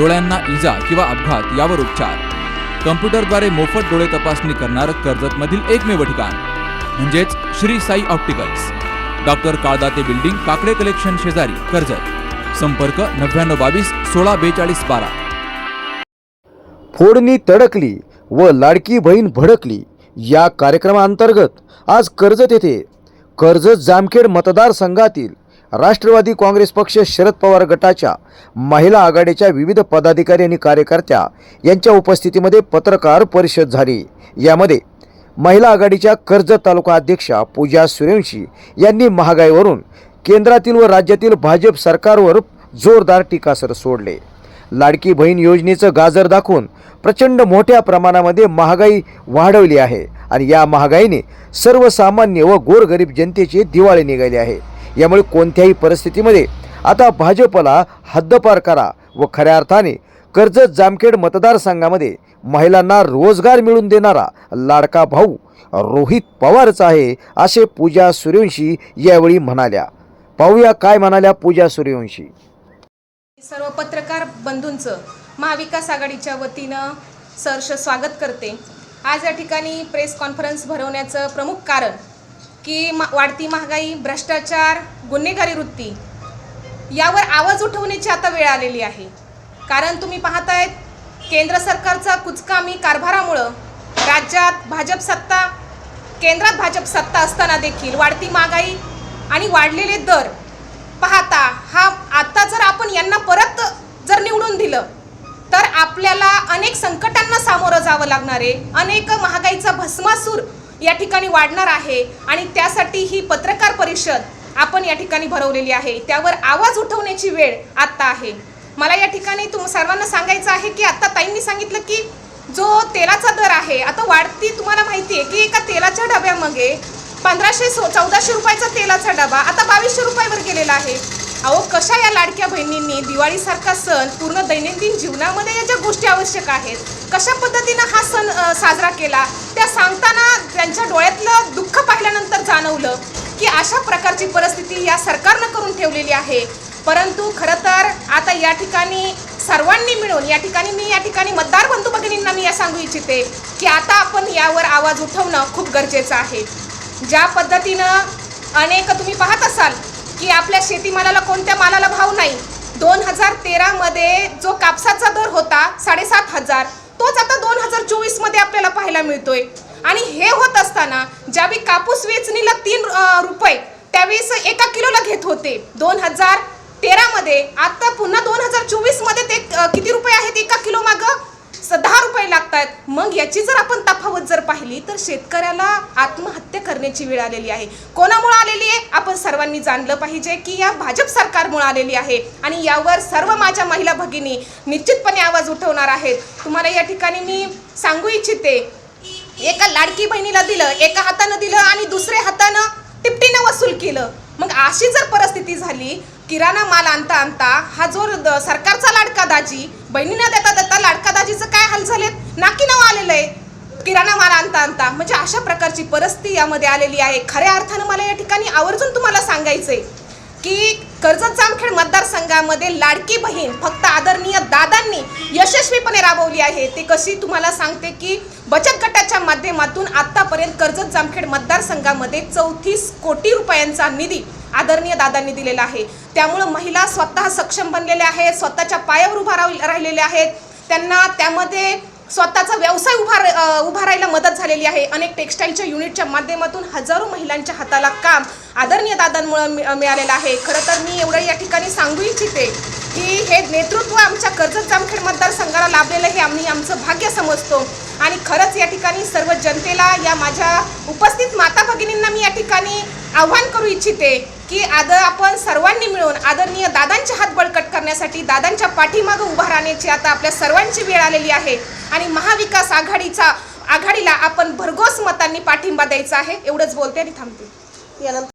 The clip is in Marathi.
डोळ्यांना इजा किंवा अपघात यावर उपचार. कम्प्युटरद्वारे मोफत डोळे तपासणी करणारं कर्जतमधील एकमेव ठिकाण म्हणजेच Shri Sai opticals. Doctor Kaldate building Kakade collection शेजारी कर्जत. संपर्क नव्याण्णव बावीस सोळा बेचाळीस बारा. फोडणी तडकली व लाडकी बहीण भडकली या कार्यक्रमाअंतर्गत आज कर्जत येथे कर्जत जामखेड मतदारसंघातील राष्ट्रवादी काँग्रेस पक्ष शरद पवार गटाच्या महिला आघाडीच्या विविध पदाधिकारी आणि कार्यकर्त्या यांच्या उपस्थितीमध्ये पत्रकार परिषद झाली. यामध्ये महिला आघाडीच्या कर्जत तालुका अध्यक्षा पूजा सूर्यवंशी यांनी महागाईवरून केंद्रातील व राज्यातील भाजप सरकारवर जोरदार टीकासर सोडले. लाडकी बहीण योजनेचं गाजर दाखवून प्रचंड मोठ्या प्रमाणामध्ये महागाई वाढवली आहे आणि या महागाईने सर्वसामान्य व गोरगरीब जनतेचे दिवाळे निघाले आहे यामुळे कोणत्याही परिस्थितीमध्ये आता भाजपला हद्दपार करा व खऱ्या अर्थाने कर्जत जामखेड मतदारसंघामध्ये महिलांना रोजगार मिळवून देणारा लाडका भाऊ रोहित पवारच आहे असे पूजा सूर्यवंशी यावेळी म्हणाल्या. पाहूया काय म्हणाल्या पूजा सूर्यवंशी. सर्व पत्रकार बंधूंचं महाविकास आघाडीच्या वतीनं सरस स्वागत करते. आज या ठिकाणी प्रेस कॉन्फरन्स भरवण्याचं प्रमुख कारण की मा वाढती महागाई भ्रष्टाचार गुन्हेगारी वृत्ती यावर आवाज उठवण्याची आता वेळ आलेली आहे. कारण तुम्ही पाहतायत केंद्र सरकारचा कुचकामी कारभारामुळं राज्यात भाजप सत्ता केंद्रात भाजप सत्ता असताना देखील वाढती महागाई आणि वाढलेले दर पाहता हा आत्ता जर आपण यांना परत जर निवडून दिलं तर आपल्याला अनेक संकटांना सामोरं जावं लागणार आहे. अनेक महागाईचा भस्मासूर या ठिकाणी वाढणार आहे आणि त्यासाठी ही पत्रकार परिषद आपण या ठिकाणी भरवलेली आहे. त्यावर आवाज उठवण्याची वेळ आत्ता आहे. मला या ठिकाणी तुम सर्वांना सांगायचं आहे की आत्ता ताईंनी सांगितलं की जो तेलाचा दर आहे आता वाढती तुम्हाला माहिती आहे की एका तेलाच्या डब्यामध्ये पंधराशे सो चौदाशे रुपयाचा तेलाचा डबा आता बावीसशे रुपयावर गेलेला आहे. अहो कशा या लाडक्या बहिणींनी दिवाळीसारखा सण पूर्ण दैनंदिन जीवनामध्ये या ज्या गोष्टी आवश्यक आहेत कशा पद्धतीनं हा सण साजरा केला त्या सांगताना त्यांच्या डोळ्यातलं दुःख पाहिल्यानंतर जाणवलं की अशा प्रकारची परिस्थिती या सरकारनं करून ठेवलेली आहे. परंतु खरं तर आता या ठिकाणी सर्वांनी मिळून या ठिकाणी मी या ठिकाणी मतदार बंधू भगिनींना मी या सांगू इच्छिते की आता आपण यावर आवाज उठवणं खूप गरजेचं आहे. ज्या पद्धतीनं अनेक तुम्ही पाहत असाल की आपल्या शेतीमालाला कोणत्या मालाला भाव नाही. दोन हजार तेरामध्ये जो कापसाचा दर होता साडेसात हजार तोच आता दोन हजार चोवीसमध्ये आपल्याला पाहायला मिळतोय. आणि हे होत असताना ज्यावेळी कापूस वेचणीला तीन रुपये त्यावेळेस एका किलोला घेत होते. दोन हजार तेरामध्ये आता पुन्हा दोन हजार चोवीसमध्ये ते किती रुपये आहेत एका किलो मागं? दहा रुपये लागतात मग याची जर आपण तफावत जर पाहिली तर शेतकऱ्याला आत्महत्या करण्याची वेळ आलेली आहे. कोणामुळे आलेली आहे? आपण सर्वांनी जाणलं पाहिजे की या भाजप सरकारमुळे आलेली आहे. आणि यावर सर्व माझ्या महिला भगिनी निश्चितपणे आवाज उठवणार आहेत. तुम्हाला या ठिकाणी मी सांगू इच्छिते एका लाडकी बहिणीला दिलं एका हातानं दिलं आणि दुसऱ्या हातानं टिपटीनं वसूल केलं. मग अशी जर परिस्थिती झाली किराणा माल आणता आणता हा जो द- सरकारचा लाडका दाजी बहिणीनं देता देता लाडका दाजीचं काय किराणा माल आणता आणता म्हणजे अशा प्रकारची परिस्थिती यामध्ये आलेली आहे. खऱ्या अर्थानं मला या ठिकाणी आवर्जून तुम्हाला सांगायचंय की कर्जत जामखेड मतदारसंघामध्ये लाडकी बहीण फक्त आदरणीय दादांनी यशस्वीपणे राबवली आहे. ते कशी तुम्हाला सांगते की बचत गटाच्या माध्यमातून आत्तापर्यंत कर्जत जामखेड मतदारसंघामध्ये चौतीस कोटी रुपयांचा निधी आदरणीय दादांनी दिलेला आहे. त्यामुळं महिला स्वतः सक्षम बनलेल्या आहेत स्वतःच्या पायावर उभा राहिलेल्या आहेत. त्यांना त्यामध्ये स्वतःचा व्यवसाय उभार उभारायला उभा राहायला मदत झालेली आहे. अनेक टेक्स्टाईलच्या युनिटच्या माध्यमातून हजारो महिलांच्या हाताला काम आदरणीय दादांमुळे मि- मिळालेलं आहे. खरं तर मी एवढं या ठिकाणी सांगू इच्छिते की हे नेतृत्व आमच्या कर्जत जामखेड मतदारसंघाला लाभलेलं हे आम्ही आमचं भाग्य समजतो. आणि खरंच या ठिकाणी सर्व जनतेला या माझ्या उपस्थित माता भगिनींना मी या ठिकाणी आव्हान करू इच्छिते की आद आपण सर्वांनी मिळून आदरणीय दादांचे हात बळकट करण्यासाठी दादांच्या पाठीमागं उभा राहण्याची आता आपल्या सर्वांची वेळ आलेली आहे. आणि महाविकास आघाडीचा आघाडीला आपण भरघोस मतांनी पाठिंबा द्यायचा आहे. एवढंच बोलते आणि थांबते. यानंतर